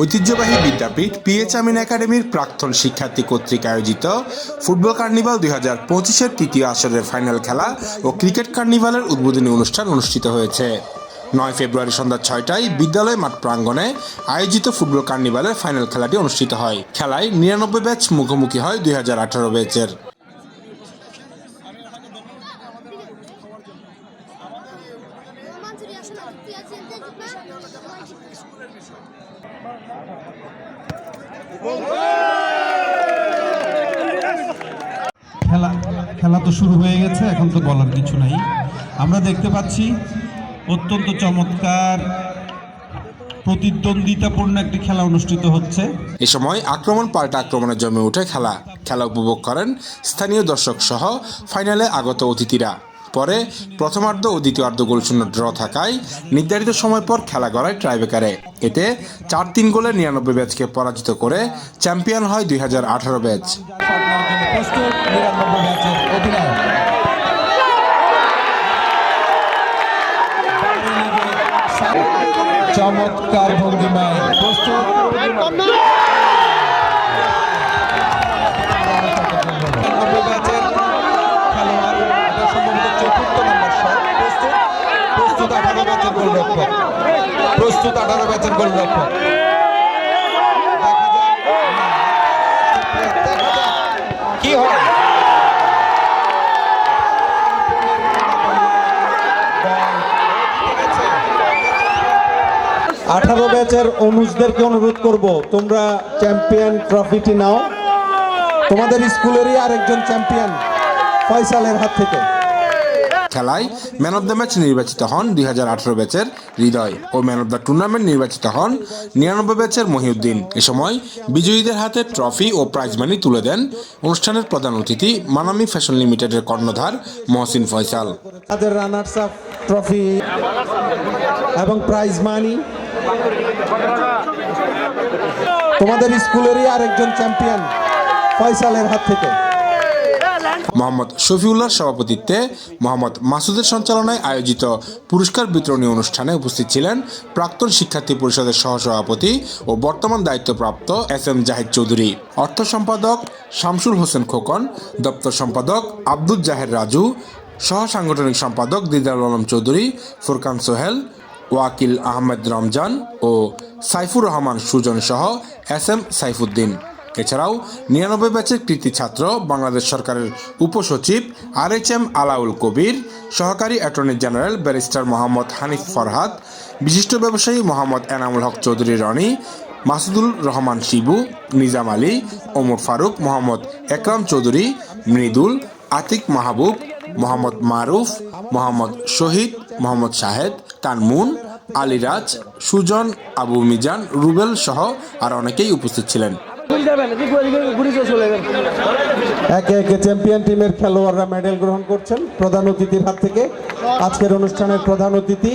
ঐতিহ্যবাহী বিদ্যাপীঠ পিএচ আমিন একাডেমির প্রাক্তন শিক্ষার্থী কর্তৃক আয়োজিত ফুটবল কার্নিভাল দুই হাজার পঁচিশের তৃতীয় আসরের ফাইনাল খেলা ও ক্রিকেট কার্নিভালের উদ্বোধনী অনুষ্ঠান অনুষ্ঠিত হয়েছে। নয় ফেব্রুয়ারি সন্ধ্যা ছয়টায় বিদ্যালয় মাঠ প্রাঙ্গণে আয়োজিত ফুটবল কার্নিভালের ফাইনাল খেলাটি অনুষ্ঠিত হয়। খেলায় নিরানব্বই ব্যাচ মুখোমুখি হয় দুই হাজার আঠারো ব্যাচের। খেলা খেলা তো শুরু হয়ে গেছে, এখন তো বলার কিছু নাই। আমরা দেখতে পাচ্ছি অত্যন্ত চমৎকার প্রতিদ্বন্দ্বিতাপূর্ণ একটি খেলা অনুষ্ঠিত হচ্ছে। এ সময় আক্রমণ পাল্টা আক্রমণে জমে ওঠে খেলা খেলা উপভোগ করেন স্থানীয় দর্শক সহ ফাইনালে আগত অতিথিরা। পরে প্রথমার্ধ ও দ্বিতীয়ার্ধ গোলশূন্য ড্র থাকায় নির্ধারিত সময় পর খেলা গড়ায় ট্রাইবেকারে এতে চার তিন গোলে নিরানব্বই ব্যাচকে পরাজিত করে চ্যাম্পিয়ন হয় দুই হাজার আঠারো ব্যাচ। চমৎকার ভঙ্গিমায়। প্রস্তুত আঠারো দেখা যাক কি হয়? আঠারো ব্যাচের অনুজদেরকে অনুরোধ করব, তোমরা চ্যাম্পিয়ন ট্রফিটি নাও। তোমাদের স্কুলেরই আরেকজন চ্যাম্পিয়ন ফয়সালের হাত থেকে। খেলায় ম্যান অব দ্য ম্যাচ নির্বাচিত হন দুই হাজার আঠারো ব্যাচের হৃদয় ও ম্যান অব দ্য টুর্নামেন্ট নির্বাচিত হন নিরানব্বই ব্যাচের মহিউদ্দিন। এ সময় বিজয়ীদের হাতে ট্রফি ও প্রাইজ মানি তুলে দেন অনুষ্ঠানের প্রধান অতিথি মানামি ফ্যাশন লিমিটেডের কর্ণধার মহসিন ফয়সাল। তাদের রানার্স আপ ট্রফি এবং প্রাইজ মানি। তোমাদের স্কুলেরই আরেকজন চ্যাম্পিয়ন ফয়সালের হাত থেকে। মোহাম্মদ শফিউল্লাহর সভাপতিত্বে মোহাম্মদ মাসুদের সঞ্চালনায় আয়োজিত পুরস্কার বিতরণী অনুষ্ঠানে উপস্থিত ছিলেন প্রাক্তন শিক্ষার্থী পরিষদের সহসভাপতি ও বর্তমান দায়িত্বপ্রাপ্ত এস এম জাহিদ চৌধুরী, অর্থ সম্পাদক শামসুল হোসেন খোকন, দপ্তর সম্পাদক আব্দুল জাহের রাজু, সহ সাংগঠনিক সম্পাদক দিদার আলম চৌধুরী, ফুরকান সোহেল, ওয়াকিল আহমেদ রমজান ও সাইফুর রহমান সুজন সহ এস এম সাইফুদ্দিন। এছাড়াও নিরানব্বই ব্যাচের কৃতি ছাত্র বাংলাদেশ সরকারের উপসচিব আর এইচ এম আলাউল কবির, সহকারী attorney general barrister Mohammad Hanif Farhad, বিশিষ্ট ব্যবসায়ী মোহাম্মদ এনামুল হক চৌধুরী রনি, মাসুদুল রহমান শিবু, নিজাম আলী, ওমর ফারুক, মোহাম্মদ একরাম চৌধুরী, মৃদুল, আতিক মাহবুব, মোহাম্মদ মারুফ, মোহাম্মদ শহীদ, মোহাম্মদ শাহেদ, তানমুন, আলিরাজ, সুজন, আবু মিজান, রুবেল সহ আর অনেকেই উপস্থিত ছিলেন। একে একে চ্যাম্পিয়ন টিমের খেলোয়াড়রা মেডেল গ্রহণ করছেন। প্রধান অতিথির হাত থেকে আজকের অনুষ্ঠানের প্রধান অতিথি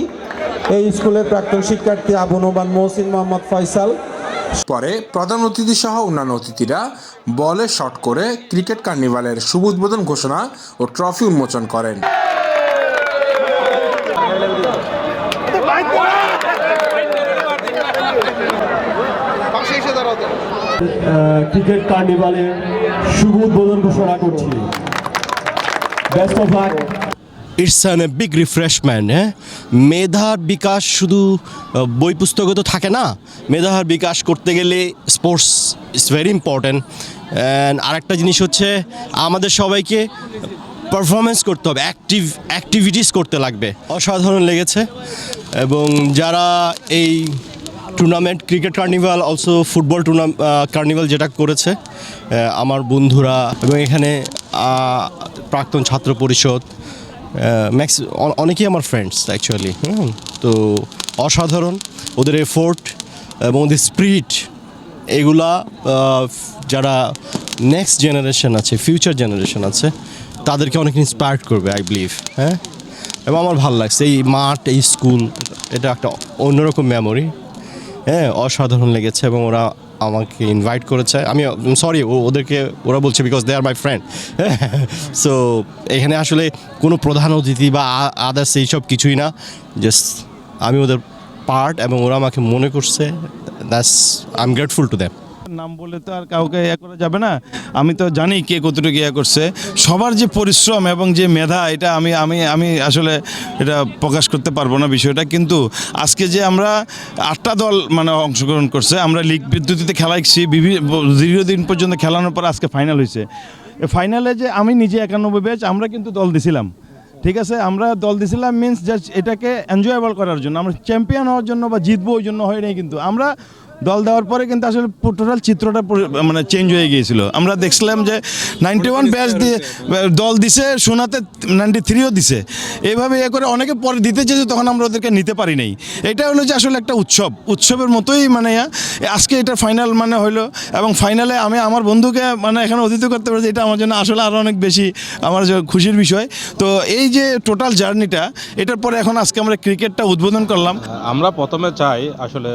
এই স্কুলের প্রাক্তন শিক্ষার্থী আবু নোমান মহসিন মোহাম্মদ ফয়সাল। পরে প্রধান অতিথি সহ অন্যান্য অতিথিরা বলে শট করে ক্রিকেট কার্নিভালের শুভ উদ্বোধন ঘোষণা ও ট্রফি উন্মোচন করেন। ক্রিকেট কার্নিভালের শুভ উদ্বোধন ঘোষণা করছি। Best of luck it's an a big refreshment হ্যাঁ মেধার বিকাশ শুধু বই পুস্তকে তো থাকে না। মেধার বিকাশ করতে গেলে sports is very important and আরেকটা জিনিস হচ্ছে, আমাদের সবাইকে পারফরমেন্স করতে হবে অ্যাক্টিভ অ্যাক্টিভিটিস করতে লাগবে। অসাধারণ লেগেছে। এবং যারা এই tournament cricket carnival also football tournament carnival যেটা করেছে আমার বন্ধুরা এবং এখানে প্রাক্তন ছাত্র পরিষদ ম্যাক্স অনেকেই আমার ফ্রেন্ডস অ্যাকচুয়ালি হুম, তো অসাধারণ। ওদের এফোর্ট এবং ওদের স্পিরিট এগুলা যারা নেক্সট জেনারেশন আছে ফিউচার জেনারেশন আছে, তাদেরকে অনেক ইন্সপায়ার করবে আই বিলিভ হ্যাঁ? এবং আমার ভালো লাগছে, এই মাঠ, এই স্কুল এটা একটা অন্যরকম মেমোরি হ্যাঁ অসাধারণ লেগেছে এবং ওরা আমাকে ইনভাইট করেছে। আমি সরি ওদেরকে, ওরা বলছে because they are my friend so এখানে আসলে কোনো প্রধান অতিথি বা আদার্স এইসব কিছুই না। জাস্ট আমি ওদের পার্ট এবং ওরা আমাকে মনে করছে। That's I am grateful to them নাম বলে তো আর কাউকে ইয়ে করা যাবে না। আমি তো জানি কে কতটুকু ইয়ে করছে। সবার যে পরিশ্রম এবং যে মেধা, এটা আমি আমি আমি আসলে এটা প্রকাশ করতে পারব না বিষয়টা। কিন্তু আজকে যে আমরা আটটা দল মানে অংশগ্রহণ করছে, আমরা লিগ বিদ্যুতিতে খেলাইছি বিভিন্ন দীর্ঘদিন পর্যন্ত খেলানোর পর আজকে ফাইনাল হয়েছে। ফাইনালে যে আমি নিজে একানব্বই ব্যাচ আমরা কিন্তু দল দিছিলাম। ঠিক আছে? আমরা দল দিছিলাম মিন্স জাস্ট এটাকে এনজয়েবল করার জন্য। আমরা চ্যাম্পিয়ন হওয়ার জন্য বা জিতবো ওই জন্য হয় নাই কিন্তু। আমরা দল দেওয়ার পরে কিন্তু আসলে টোটাল চিত্রটা মানে চেঞ্জ হয়ে গিয়েছিল। আমরা দেখছিলাম যে নাইনটি ওয়ান ব্যাচ দিয়ে দল দিছে সোনাতে নাইনটি থ্রিও দিছে। এইভাবে এ করে অনেকে পরে দিতে চেয়েছে তখন আমরা ওদেরকে নিতে পারি নাই। এটা হলো যে আসলে একটা উৎসব। উৎসবের মতোই মানে আজকে এটা ফাইনাল মানে হলো এবং ফাইনালে আমি আমার বন্ধুকে মানে এখানে অতিথি করতে পারছি এটা আমার জন্য আসলে আরও অনেক বেশি আমার যে খুশির বিষয়। তো এই যে টোটাল জার্নিটা এটার পরে এখন আজকে আমরা ক্রিকেটটা উদ্বোধন করলাম। আমরা প্রথমে চাই আসলে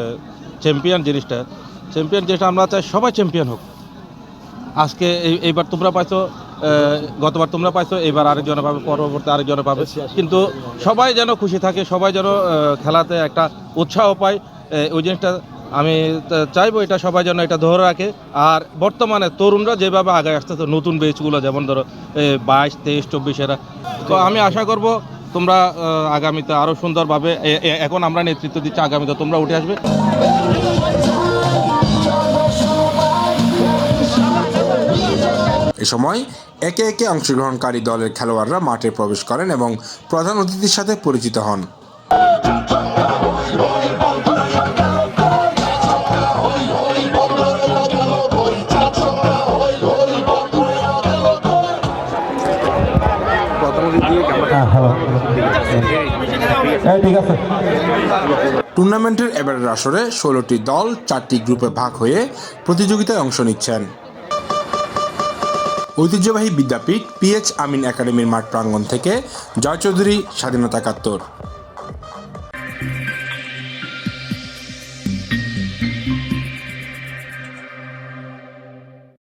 চ্যাম্পিয়ন জিনিসটা। চ্যাম্পিয়ন জিনিসটা আমরা চাই সবাই চ্যাম্পিয়ন হোক। আজকে এই এইবার তোমরা পাইছো গতবার তোমরা পাইছো এবার আরেকজনে পাবে পরবর্তী আরেকজনে পাবে। কিন্তু সবাই যেন খুশি থাকে সবাই যেন খেলাতে একটা উৎসাহ পায়। ওই জিনিসটা আমি চাইব এটা সবাই যেন এটা ধরে রাখে। আর বর্তমানে তরুণরা যেভাবে আগে আসতেছে নতুন বেচগুলো যেমন ধরো বাইশ তেইশ চব্বিশেরা তো আমি আশা করব তোমরা আগামীতে আরও সুন্দরভাবে এখন আমরা নেতৃত্ব দিচ্ছি আগামীতে তোমরা উঠে আসবে। সময় একে একে অংশগ্রহণকারী দলের খেলোয়াড়রা মাঠে প্রবেশ করেন এবং প্রধান অতিথির সাথে পরিচিত হন। হ্যাঁ টুর্নামেন্টের এবারের আসরে ষোলোটি দল চারটি গ্রুপে ভাগ হয়ে প্রতিযোগিতায় অংশ নিচ্ছেন। ঐতিহ্যবাহী বিদ্যাপীঠ পিএইচ আমিন একাডেমির মাঠ প্রাঙ্গণ থেকে জয় চৌধুরী স্বাধীনতা একাত্তর।